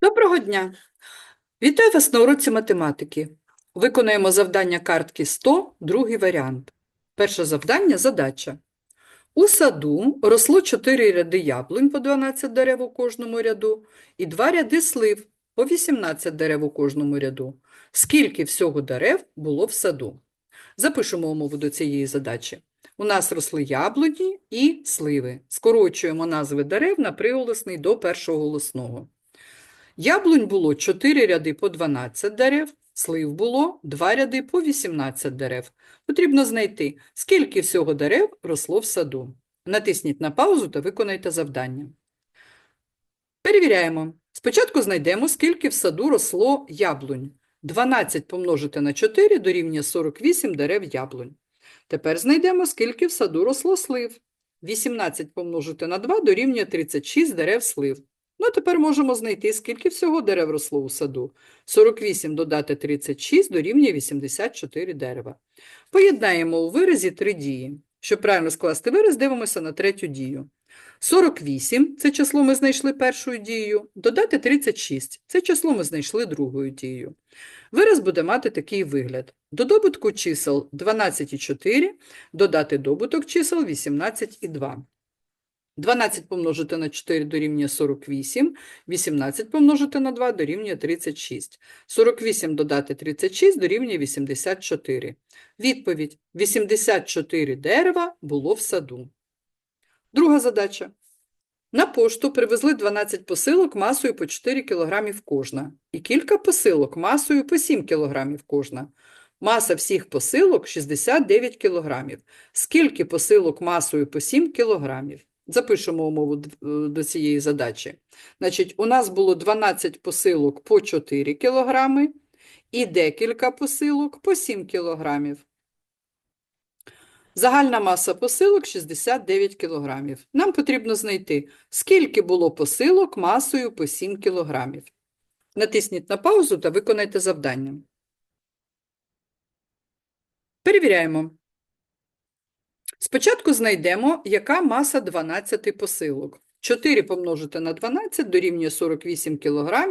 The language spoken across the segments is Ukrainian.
Доброго дня! Вітаю вас на уроці математики. Виконуємо завдання картки 100, другий варіант. Перше завдання – задача. У саду росло 4 ряди яблунь по 12 дерев у кожному ряду і 2 ряди слив по 18 дерев у кожному ряду. Скільки всього дерев було в саду? Запишемо умову до цієї задачі. У нас росли яблуні і сливи. Скорочуємо назви дерев на приголосний до першого голосного. Яблунь було 4 ряди по 12 дерев, слив було 2 ряди по 18 дерев. Потрібно знайти, скільки всього дерев росло в саду. Натисніть на паузу та виконайте завдання. Перевіряємо. Спочатку знайдемо, скільки в саду росло яблунь. 12 помножити на 4 дорівнює 48 дерев яблунь. Тепер знайдемо, скільки в саду росло слив. 18 помножити на 2 дорівнює 36 дерев слив. А тепер можемо знайти, скільки всього дерев росло у саду. 48 додати 36 дорівнює 84 дерева. Поєднаємо у виразі три дії. Щоб правильно скласти вираз, дивимося на третю дію. 48 – це число ми знайшли першою дією, додати 36 – це число ми знайшли другою дією. Вираз буде мати такий вигляд. До добутку чисел 12 і 4 додати добуток чисел 18 і 2. 12 помножити на 4 дорівнює 48, 18 помножити на 2 дорівнює 36. 48 додати 36 дорівнює 84. Відповідь: 84 дерева було в саду. Друга задача. На пошту привезли 12 посилок масою по 4 кг кожна і кілька посилок масою по 7 кг кожна. Маса всіх посилок 69 кг. Скільки посилок масою по 7 кг? Запишемо умову е, до цієї задачі. Значить, у нас було 12 посилок по 4 кг і декілька посилок по 7 кг. Загальна маса посилок 69 кг. Нам потрібно знайти, скільки було посилок масою по 7 кг. Натисніть на паузу та виконайте завдання. Перевіряємо. Спочатку знайдемо, яка маса 12 посилок. 4 помножити на 12 дорівнює 48 кг,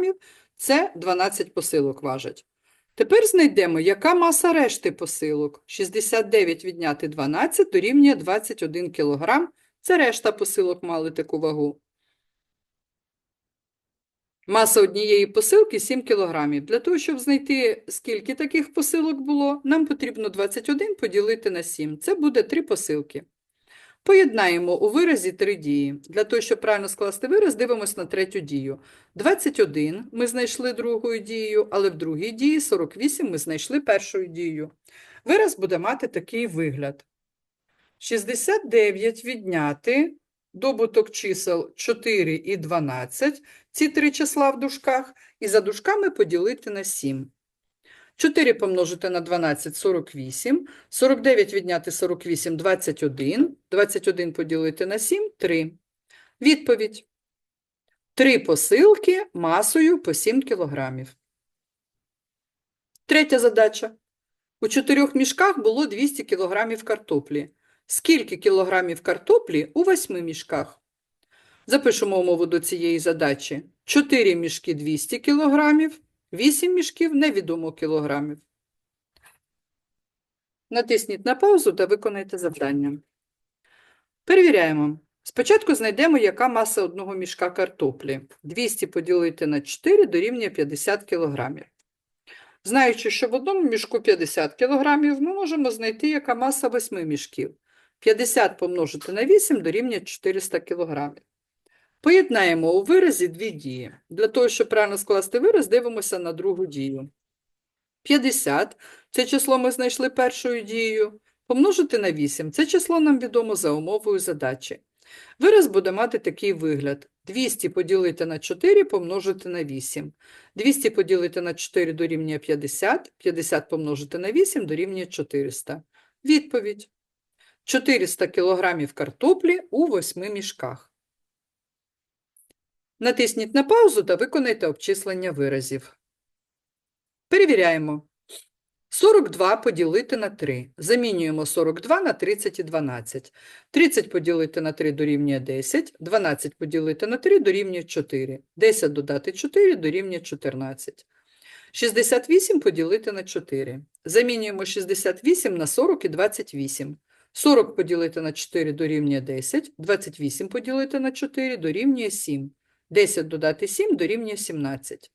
це 12 посилок важать. Тепер знайдемо, яка маса решти посилок. 69 відняти 12 дорівнює 21 кг, це решта посилок мали таку вагу. Маса однієї посилки 7 кг. Для того, щоб знайти, скільки таких посилок було, нам потрібно 21 поділити на 7. Це буде 3 посилки. Поєднаємо у виразі три дії. Для того, щоб правильно скласти вираз, дивимося на третю дію. 21 ми знайшли другою дією, але в другій дії 48 ми знайшли першою дією. Вираз буде мати такий вигляд. 69 відняти добуток чисел 4 і 12, ці три числа в дужках, і за дужками поділити на 7. 4 помножити на 12 – 48, 49 відняти 48 – 21, 21 поділити на 7 – 3. Відповідь. Три посилки масою по 7 кілограмів. Третя задача. У чотирьох мішках було 200 кілограмів картоплі. Скільки кілограмів картоплі у восьми мішках? Запишемо умову до цієї задачі. 4 мішки 200 кілограмів, 8 мішків невідомо кілограмів. Натисніть на паузу та виконайте завдання. Перевіряємо. Спочатку знайдемо, яка маса одного мішка картоплі. 200 поділити на 4 дорівнює 50 кілограмів. Знаючи, що в одному мішку 50 кілограмів, ми можемо знайти, яка маса 8 мішків. 50 помножити на 8 дорівнює 400 кілограмів. Поєднаємо у виразі дві дії. Для того, щоб правильно скласти вираз, дивимося на другу дію. 50 – це число ми знайшли першою дією. Помножити на 8 – це число нам відомо за умовою задачі. Вираз буде мати такий вигляд. 200 поділити на 4 помножити на 8. 200 поділити на 4 дорівнює 50, 50 помножити на 8 дорівнює 400. Відповідь. 400 кілограмів картоплі у 8 мішках. Натисніть на паузу та виконайте обчислення виразів. Перевіряємо. 42 поділити на 3. Замінюємо 42 на 30 і 12. 30 поділити на 3 дорівнює 10, 12 поділити на 3 дорівнює 4. 10 додати 4 дорівнює 14. 68 поділити на 4. Замінюємо 68 на 40 і 28. 40 поділити на 4 дорівнює 10, 28 поділити на 4 дорівнює 7. 10 додати 7 дорівнює 17.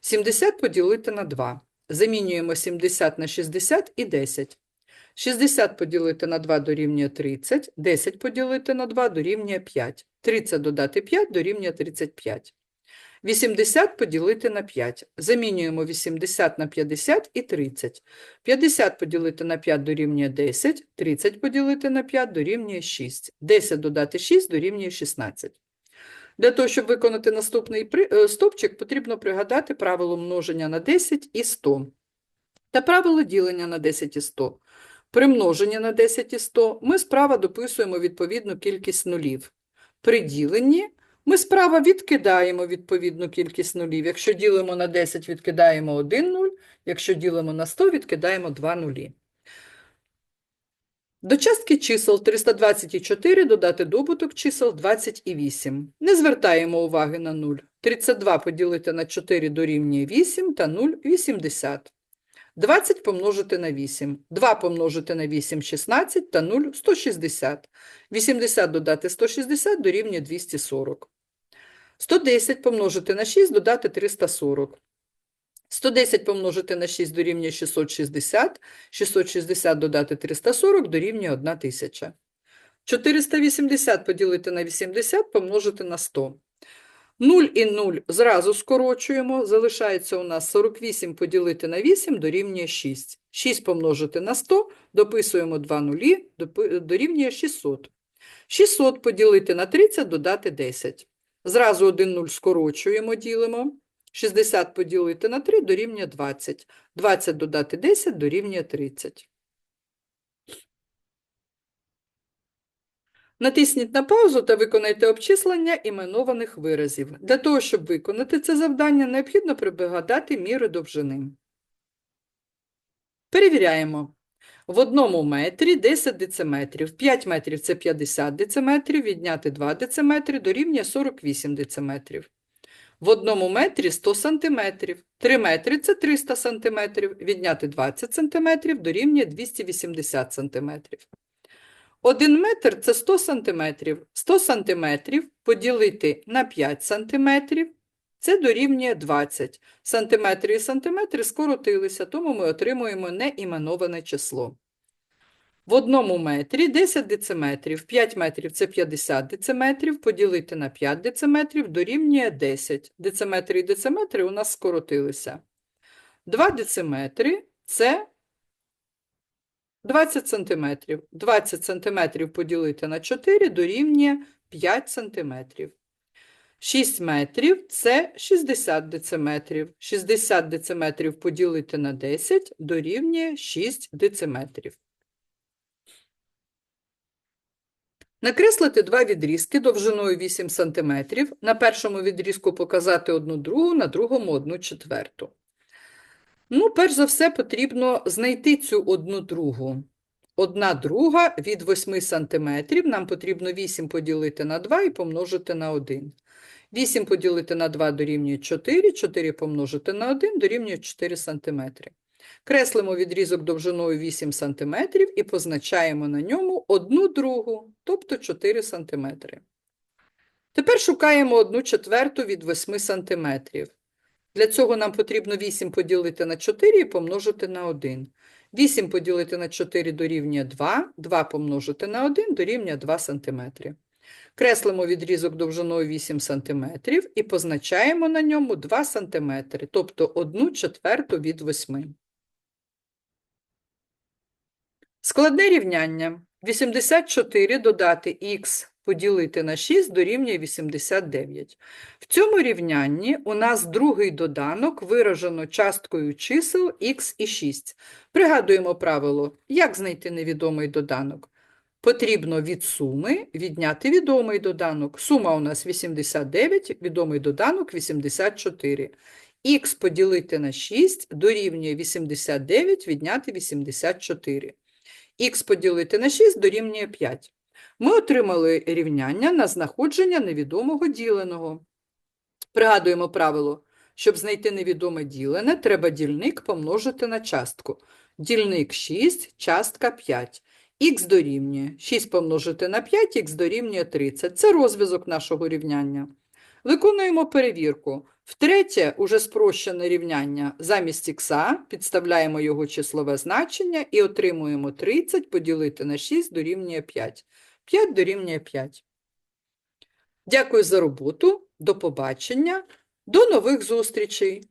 70 поділити на 2. Замінюємо 70 на 60 і 10. 60 поділити на 2 дорівнює 30, 10 поділити на 2 дорівнює 5. 30 додати 5 дорівнює 35. 80 поділити на 5. Замінюємо 80 на 50 і 30. 50 поділити на 5 дорівнює 10, 30 поділити на 5 дорівнює 6. 10 додати 6 дорівнює 16. Для того, щоб виконати наступний е, потрібно пригадати правило множення на 10 і 100 та правило ділення на 10 і 100. При множенні на 10 і 100 ми справа дописуємо відповідну кількість нулів. При діленні ми справа відкидаємо відповідну кількість нулів. Якщо ділимо на 10, відкидаємо 1 нуль, якщо ділимо на 100, відкидаємо 2 нулі. До частки чисел 324 додати добуток чисел 28. Не звертаємо уваги на 0. 32 поділити на 4 дорівнює 8 та 0 – 80. 20 помножити на 8. 2 помножити на 8 – 16 та 0 – 160. 80 додати 160 дорівнює 240. 110 помножити на 6 додати 340. 110 помножити на 6 дорівнює 660, 660 додати 340 дорівнює 1000. 480 поділити на 80 помножити на 100. 0 і 0 зразу скорочуємо, залишається у нас 48 поділити на 8 дорівнює 6. 6 помножити на 100, дописуємо 2 нулі, дорівнює 600. 600 поділити на 30, додати 10. Зразу 1 0 скорочуємо, ділимо. 60 поділити на 3 дорівнює 20. 20 додати 10 дорівнює 30. Натисніть на паузу та виконайте обчислення іменованих виразів. Для того, щоб виконати це завдання, необхідно пригадати міри довжини. Перевіряємо. В одному метрі 10 дециметрів. 5 метрів – це 50 дециметрів, відняти 2 дециметри дорівнює 48 дециметрів. В одному метрі 100 сантиметрів. 3 метри – це 300 сантиметрів, відняти 20 сантиметрів дорівнює 280 сантиметрів. 1 метр – це 100 сантиметрів. 100 сантиметрів поділити на 5 сантиметрів – це дорівнює 20. Сантиметри і сантиметри скоротилися, тому ми отримуємо неіменоване число. В одному метрі 10 дециметрів, 5 метрів – це 50 дециметрів, поділити на 5 дециметрів дорівнює 10. Дециметри і дециметри у нас скоротилися. 2 дециметри – це 20 сантиметрів. 20 сантиметрів поділити на 4 дорівнює 5 сантиметрів. 6 метрів – це 60 дециметрів. 60 дециметрів поділити на 10 дорівнює 6 дециметрів. Накреслити два відрізки довжиною 8 см. На першому відрізку показати одну другу, на другому одну четверту. Ну, перш за все, потрібно знайти цю одну другу. Одна друга від 8 см. Нам потрібно 8 поділити на 2 і помножити на 1. 8 поділити на 2 дорівнює 4, 4 помножити на 1 дорівнює 4 см. Креслимо відрізок довжиною 8 см і позначаємо на ньому одну другу, тобто 4 см. Тепер шукаємо 1 четверту від 8 см. Для цього нам потрібно 8 поділити на 4 і помножити на 1. 8 поділити на 4 дорівнює 2, 2 помножити на 1 дорівнює 2 см. Креслимо відрізок довжиною 8 см і позначаємо на ньому 2 см, тобто 1 четверту від 8. Складне рівняння. 84 додати х поділити на 6 дорівнює 89. В цьому рівнянні у нас другий доданок виражено часткою чисел х і 6. Пригадуємо правило, як знайти невідомий доданок. Потрібно від суми відняти відомий доданок. Сума у нас 89, відомий доданок 84. х поділити на 6 дорівнює 89 відняти 84. х поділити на 6 дорівнює 5. Ми отримали рівняння на знаходження невідомого діленого. Пригадуємо правило. Щоб знайти невідоме ділене, треба дільник помножити на частку. Дільник 6, частка 5. Х дорівнює 6 помножити на 5, х дорівнює 30. Це розв'язок нашого рівняння. Виконуємо перевірку. Втретє, уже спрощене рівняння. Замість х підставляємо його числове значення і отримуємо 30 поділити на 6 дорівнює 5. 5 дорівнює 5. Дякую за роботу. До побачення. До нових зустрічей!